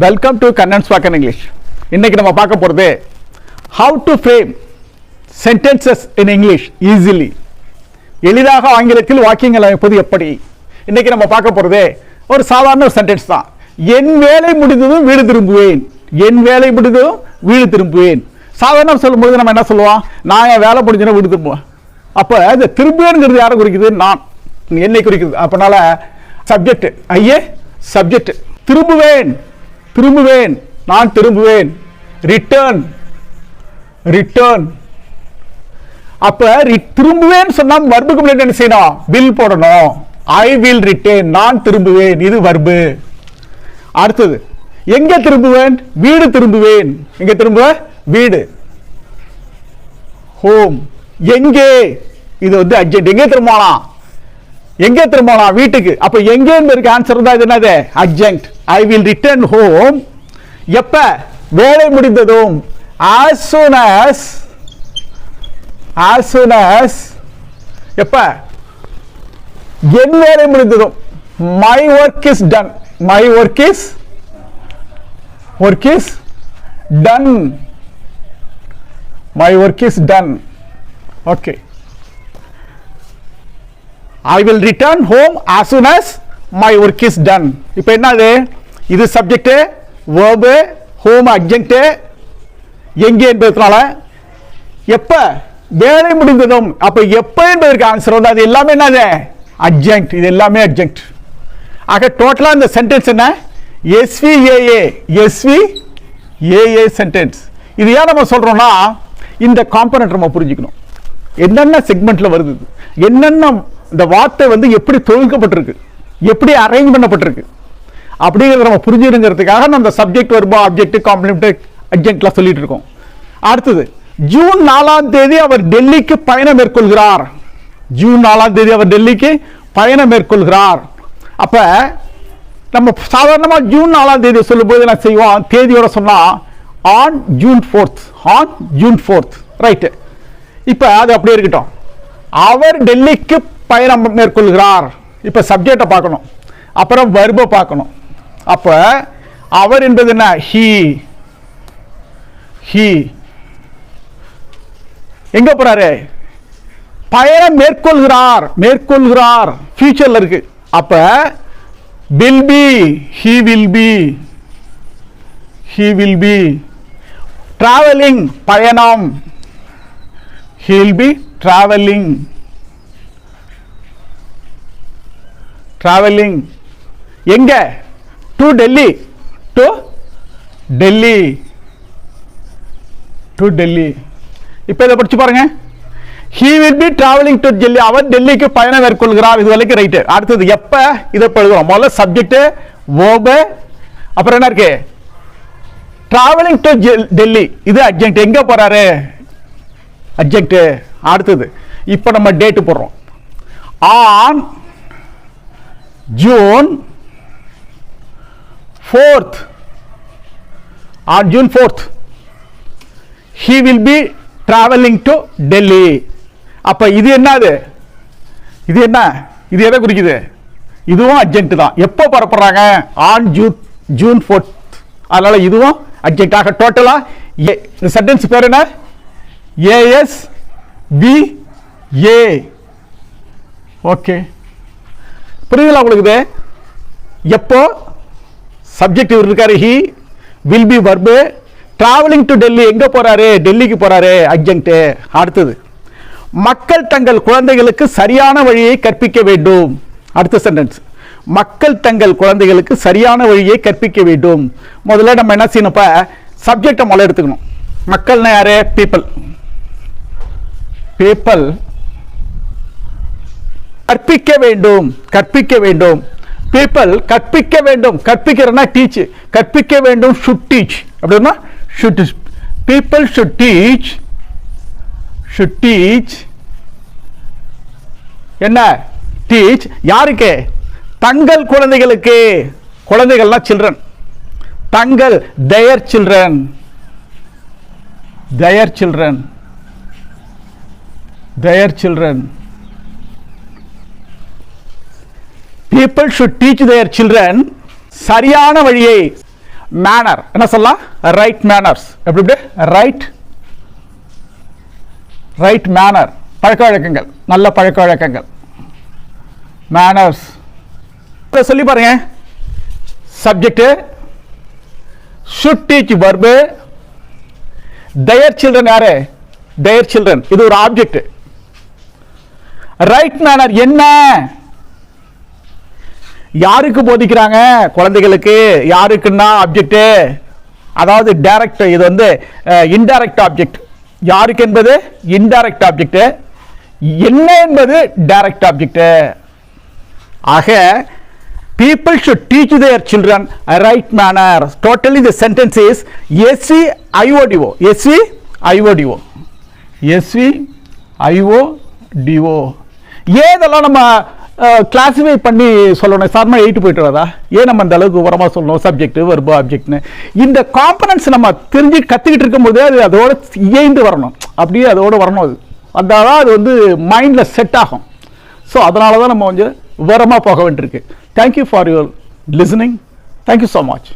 Welcome to Kannan spoken English இன்னைக்கு நம்ம பார்க்க போகிறது how to frame sentences in English easily எளிதாக ஆங்கிலத்தில் வாக்கியங்கள் அமைப்பது எப்படி? இன்னைக்கு நம்ம பார்க்க போகிறது ஒரு சாதாரண ஒரு சென்டென்ஸ் தான். என் வேலை முடிந்ததும் வீடு திரும்புவேன். என் வேலை முடிந்ததும் வீடு திரும்புவேன். சாதாரண சொல்லும்போது நம்ம என்ன சொல்லுவோம்? நான் என் வேலை முடிஞ்சதும் வீடு திரும்புவேன். அப்போ இந்த திரும்புவேங்கிறது யாரை குறிக்குது? நான். என்னை குறிக்குது. அப்பனால சப்ஜெக்ட் ஐயே சப்ஜெக்ட் திரும்புவேன். திரும்புவேன் நான் திரும்புவேன். ரிட்டர்ன் ரிட்டர்ன் அப்ப ரி- திரும்புவேன் சொன்னா வர்புக்கு முன்னாடி என்ன செய்யணும்? வில் போடணும். ஐ வில் ரிட்டர்ன் நான் திரும்புவேன். இது வர்பு அடுத்தது எங்க திரும்புவேன்? வீடு திரும்புவேன். எங்க திரும்புவேன் வீடு. ஹோம் எங்கே? இது வந்து அர்ஜென்ட் எங்கே திரும்பலாம் எங்கே திரும்பலாம் வீட்டுக்கு. அப்போ எங்கே இருக்க ஆன்சர் தான் இது என்னது? Urgent I will return home எப்ப? வேலை முடிந்ததும். As soon as as soon as எப்ப? என் வேலை முடிந்ததும். My work is done my work is work is done my work is done okay I will return home as soon as my work is done இப்போ என்னது? இது subject verb home அட்ஜெக்ட் எங்கே என்பதனால எப்போ வேலை முடிந்ததும் அப்போ எப்போ என்பதற்கு ஆன்சர் வந்து அது எல்லாமே என்னது? அட்ஜெக்ட் இது எல்லாமே அட்ஜெக்ட் ஆக டோட்டலாக இந்த சென்டென்ஸ் என்ன? எஸ்விஏஏ எஸ்வி ஏஏ சென்டென்ஸ் இது ஏன் நம்ம சொல்கிறோன்னா இந்த காம்பனண்ட் நம்ம புரிஞ்சுக்கணும். என்னென்ன செக்மெண்ட்டில் வருது என்னென்ன இந்த வார்த்தை வந்து எப்படி தொகுக்கப்பட்டிருக்கு? எப்படி அரேஞ்ச் பண்ணப்பட்டிருக்கு? அப்படிங்கிறத நம்ம புரிஞ்சுருங்கிறதுக்காக நம்ம இந்த சப்ஜெக்ட் வருபா அப்ஜெக்ட் காம்ப்ளிமெண்ட் அப்ஜெக்ட்லாம் சொல்லிட்டு இருக்கோம். அடுத்தது ஜூன் நாலாம் தேதி அவர் டெல்லிக்கு பயணம் மேற்கொள்கிறார். ஜூன் நாலாம் தேதி அவர் டெல்லிக்கு பயணம் மேற்கொள்கிறார். அப்ப நம்ம சாதாரணமாக ஜூன் நாலாம் தேதி சொல்லும்போது என்ன செய்வோம்? தேதியோட சொன்னால் on June fourth on June fourth right இப்போ அது அப்படியே இருக்கட்டும். அவர் டெல்லிக்கு பயணம் மேற்கொள்கிறார். இப்போ சப்ஜெக்டை பார்க்கணும். அப்புறம் வர்பை பார்க்கணும். அப்போ அவர் என்பது என்ன? ஹீ ஹீ எங்க போறாரு? பயணம் மேற்கொள்கிறார். மேற்கொள்கிறார். ஃபியூச்சர்ல இருக்கு. அப்ப will be he will be he will be travelling பயணம். He will be travelling travelling எங்கே? To Delhi to Delhi to Delhi இப்போ இதை படிச்சு பாருங்க. He will be travelling to Delhi அவர் டெல்லிக்கு பயணம் மேற்கொள்கிறார். இது வரைக்கும் ரைட்டு அடுத்தது எப்போ இதை இப்ப எழுதுறோம் முதல்ல சப்ஜெக்ட் ஓபு அப்புறம் என்ன இருக்கு? டிராவலிங் டு டெல்லி இது அர்ஜென்ட் எங்க போறாரு? அர்ஜென்ட் அடுத்தது. இப்போ நம்ம டேட்டு போடுறோம். On June fourth on June fourth he will be travelling to Delhi அப்போ இது என்னது? இது என்ன? இது எதை குறிக்குது? இதுவும் அர்ஜென்ட் தான். எப்போ புறப்படுறாங்க? ஆன் ஜூன் ஜூன் ஃபோர்த் அதனால் இதுவும் அர்ஜென்ட் ஆக ஏ இந்த சென்டென்ஸ் பேர் என்ன? ஏஎஸ் பி ஏ ஓகே புரியுதுங்களா உங்களுக்கு இது? எப்போ? சப்ஜெக்ட் இருக்காரு. He will be verb travelling to Delhi எங்கே போகிறாரு டெல்லிக்கு போகிறாரு அர்ஜென்ட்டு அடுத்தது. மக்கள் தங்கள் குழந்தைகளுக்கு சரியான வழியை கற்பிக்க வேண்டும். அடுத்த சென்டென்ஸ் மக்கள் தங்கள் குழந்தைகளுக்கு சரியான வழியை கற்பிக்க வேண்டும். முதல்ல நம்ம என்ன செய்யணும் சப்ஜெக்டை முதல்ல எடுத்துக்கணும். மக்கள்னா யாரு? பீப்புள் பீப்பிள் கற்பிக்க வேண்டும் கற்பிக்க வேண்டும். பீப்புள் கற்பிக்க வேண்டும். கற்பிக்கிறனா டீச் கற்பிக்க வேண்டும் ஷுட் டீச் அப்படின்னா should people should teach should teach என்ன? டீச் யாருக்கு? தங்கள் குழந்தைகளுக்கு. குழந்தைகள்லாம் சில்ட்ரன் தங்கள் their children their children their children people should teach their children சரியான வழியை. மேனர் என்ன சொல்லலாம்? ரைட் மேனர்ஸ் எப்படி எப்படி ரைட் ரைட் மேனர் பழக்க வழக்கங்கள். நல்ல பழக்க வழக்கங்கள். மேனர்ஸ் சொல்லி பாருங்க. Subject should teach verb their children யாரு? தயர் சில்ட்ரன் இது ஒரு ஆப்ஜெக்ட் ரைட் மேனர் என்ன? யாருக்கு போதிக்கிறாங்க குழந்தைகளுக்கு? யாருக்குன்னா ஆப்ஜெக்ட்டு அதாவது டைரக்ட் இது வந்து இன்டைரக்ட் ஆப்ஜெக்ட் யாருக்கு என்பது? இன்டைரக்ட் ஆப்ஜெக்ட் என்ன என்பது டைரக்ட் ஆப்ஜெக்ட் ஆக people should teach their children a right manner. Totally the sentence is sv iodo sv iodo sv iodo ஏதெல்லாம் நம்ம கிளாஸிஃபை பண்ணி சொல்லணும். சார்மா எயிட்டு போயிட்டு வரதா? ஏன் நம்ம அந்த அளவுக்கு உரமாக சொல்லணும்? சப்ஜெக்ட் வெர்பு ஆப்ஜெக்ட்னு இந்த காம்பனன்ஸ் நம்ம தெரிஞ்சு கற்றுக்கிட்டு இருக்கும்போது அது அதோட இயைந்து வரணும். அப்படியே அதோடு வரணும் அது. அதான் அது வந்து மைண்டில் செட் ஆகும். ஸோ அதனால தான் நம்ம கொஞ்சம் விவரமாக போக வேண்டியிருக்கு. Thank you for your listening thank you so much